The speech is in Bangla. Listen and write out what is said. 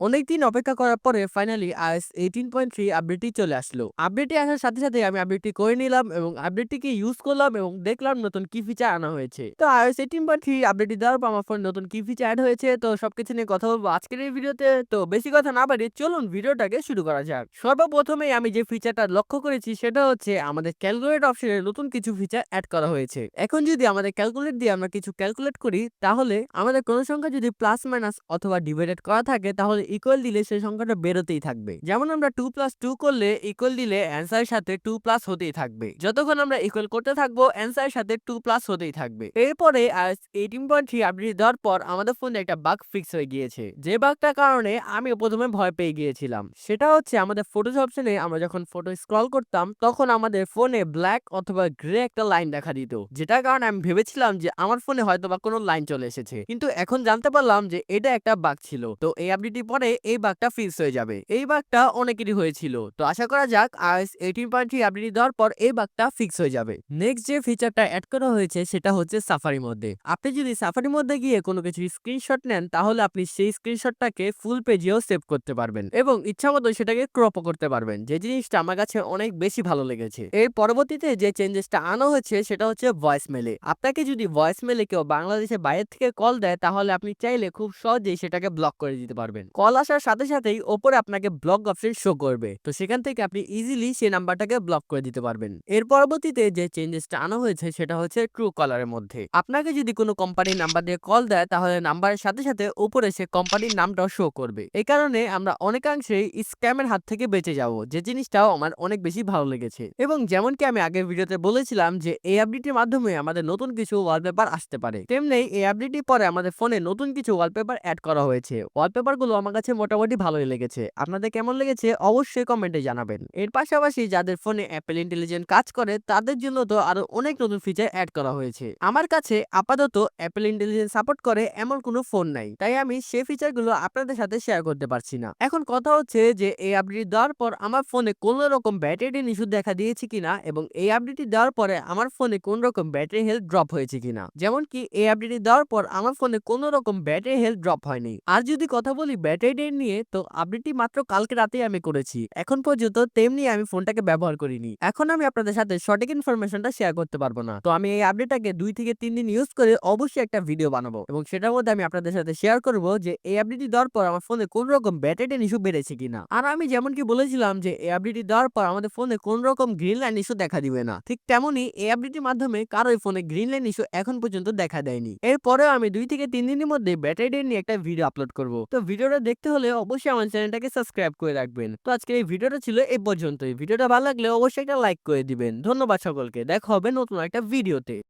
অনেকদিন অপেক্ষা করার পরে finally iOS eighteen point three আপডেটটি চলে আসলো। আপডেটটি আসার সাথে, সাথে আমি আপডেটটি করে নিলাম এবং আপডেটটিকে ইউজ করলাম এবং দেখলাম নতুন কি ফিচার আনা হয়েছে। তো আইএস এইটিন পয়েন্ট থ্রি আপডেটটি দেওয়ার পর আমার ফোনে নতুন কি ফিচার অ্যাড হয়েছে তো সবকিছু নিয়ে কথা বলব আজকের এই ভিডিওতে। তো বেশি কথা না বাড়িয়ে চলুন ভিডিওটাকে শুরু করা যাক। সর্বপ্রথমেই আমি যে ফিচারটা লক্ষ্য করেছি সেটা হচ্ছে আমাদের ক্যালকুলেট অপশনে নতুন কিছু ফিচার অ্যাড করা হয়েছে। এখন যদি আমাদের ক্যালকুলেট দিয়ে আমরা কিছু ক্যালকুলেট করি তাহলে আমাদের কোনো সংখ্যা যদি প্লাস মাইনাস অথবা ডিভাইডেড করা থাকে তাহলে ইকুয়াল দিলে সেই সংখ্যাটা বেরোতেই থাকবে। যেমন আমরা টু প্লাস টু করলে ইকুয়াল দিলে অ্যান্সারের সাথে টু প্লাস হতেই থাকবে। যতক্ষণ আমরা ইকুয়াল করতে থাকব অ্যান্সারের সাথে টু প্লাস হতেই থাকবে। এরপরে এইটিন পয়েন্ট থ্রি আপডেট দেওয়ার পর আমাদের ফোনে একটা বাগ ফিক্স হয়ে গিয়েছে। যে বাগটার কারণে আমি প্রথমে ভয় পেয়ে গিয়েছিলাম। সেটা হচ্ছে আমাদের ফটোস অপশনে আমরা যখন ফটো স্ক্রল করতাম, তখন আমাদের ফোনে ব্ল্যাক অথবা গ্রে একটা লাইন দেখা দিত। যেটার কারণে আমি ভেবেছিলাম যে আমার ফোনে হয়তো বা কোনো লাইন চলে এসেছে। কিন্তু এখন জানতে পারলাম যে এটা একটা বাগ ছিল। তো এই আপডেটটি পরে এই বাগটা ফিক্স হয়ে যাবে। এই বাগটা অনেকেরই হয়েছিল। তো আশা করা যাক iOS 18.3 আপডেট দেওয়ার পর এই বাগটা ফিক্স হয়ে যাবে। নেক্সট যে ফিচারটা এড করা হয়েছে সেটা হচ্ছে সাফারির মধ্যে। আপনি যদি সাফারির মধ্যে গিয়ে কোনো কিছু স্ক্রিনশট নেন, তাহলে আপনি সেই স্ক্রিনশটটাকে ফুল পেজেও সেভ করতে পারবেন এবং ইচ্ছামতো সেটাকে ক্রপও করতে পারবেন। যে জিনিসটা আমার কাছে অনেক বেশি ভালো লেগেছে। এর পরবর্তীতে যে চেঞ্জেসটা আনা হয়েছে সেটা হচ্ছে ভয়েস মেলে। আপনাকে যদি ভয়েস মেলে কেউ বাংলাদেশের বাইরে থেকে কল দেয়, তাহলে আপনি চাইলে খুব সহজেই সেটাকে ব্লক করে দিতে পারবেন। কল আসার সাথে সাথেই ওপরে আপনাকে ব্লক অপশন শো করবে। তো সেখান থেকে আপনি ইজিলি সেই নাম্বারটাকে ব্লক করে দিতে পারবেন। এর পরবর্তীতে যে চেঞ্জেসটা আনা হয়েছে, সেটা হচ্ছে ট্রু কলারের মধ্যে। আপনাকে যদি কোনো কোম্পানির নাম্বার দিয়ে কল দেয়, তাহলে নাম্বারের সাথে সাথে উপরে সে কোম্পানির নামটাও শো করবে। এই কারণে আমরা অনেকাংশেই স্ক্যামের হাত থেকে বেঁচে যাব। যে জিনিসটাও আমার অনেক বেশি ভালো লেগেছে। এবং যেমনকি আমি আগের ভিডিওতে বলেছিলাম যে, এই আপডেটের মাধ্যমে আমাদের নতুন কিছু ওয়ালপেপার আসতে পারে। তেমনি এই আপডেটটির পরে আমাদের ফোনে নতুন কিছু ওয়ালপেপার অ্যাড করা হয়েছে। ওয়ালপেপারগুলো আমার কাছে মোটামুটি ভালোই লেগেছে। আপনাদের কেমন লেগেছে অবশ্যই কমেন্টে জানাবেন। এর পাশাপাশি যাদের ফোনে অ্যাপেল ইন্টেলিজেন্ট কাজ করে, তাদের জন্য তো আরও অনেক নতুন ফিচার অ্যাড করা হয়েছে। আমার কাছে আপাতত অ্যাপেল ইন্টেলিজেন্স সাপোর্ট করে এমন কোনো ফোন নাই। তাই আমি সেই ফিচারগুলো আপনাদের সাথে শেয়ার করতে পারছি না। এখন কথা হচ্ছে যে, এই আপডেট দেওয়ার পর আমার ফোনে কোনো রকম ব্যাটারি ইস্যু দেখা দিয়েছে কিনা এবং এই আপডেটটি দেওয়ার পরে আমার ফোনে কোন রকম ব্যাটারি হেলথ ড্রপ হয়েছে কিনা। যেমন কি এই আপডেটটি দেওয়ার পর আমার ফোনে কোনো রকম ব্যাটারি হেলথ ড্রপ হয়নি। আর যদি কথা বলি ব্যাটারি ড্রেন নিয়ে তো আপডেটটি মাত্র কালকে রাতেই আমি করেছি। এখন পর্যন্ত তেমনি আমি ফোনটাকে ব্যবহার করিনি। এখন আমি আপনাদের সাথে সঠিক ইনফরমেশনটা শেয়ার করতে পারব না। তো আমি এই আপডেটটাকে দুই থেকে তিন দিন ইউজ করে অবশ্যই একটা ভিডিও বানাবো এবং সেটার মধ্যে আমি আপনাদের সাথে শেয়ার করব যে এই আপডেটটি দেওয়ার পর আমার ফোনে কোন রকম ব্যাটারি ইস্যু বেড়েছে কিনা। আর আমি যেমন কি বলেছিলাম যে এই আপডেটটি দেওয়ার পর আমাদের ফোনে কোন রকম গ্রিন লাইন ইস্যু দেখা দিবে না। ঠিক তেমনি এই আপডেটটির মাধ্যমে কারোই ফোনে গ্রিন লাইন ইস্যু এখন পর্যন্ত দেখা দেয়নি। এরপরেও আমি দুই থেকে তিন দিনের মধ্যে ব্যাটারি নিয়ে একটা ভিডিও আপলোড করব। তো ভিডিওটা দেখতে হলে অবশ্যই আমার চ্যানেলটাকে সাবস্ক্রাইব করে রাখবেন। তো আজকের এই ভিডিওটা ছিল এই পর্যন্তই। ভিডিওটা ভালো লাগলে অবশ্যই একটা লাইক করে দিবেন। ধন্যবাদ সকলকে। দেখা হবে নতুন একটা ভিডিওতে।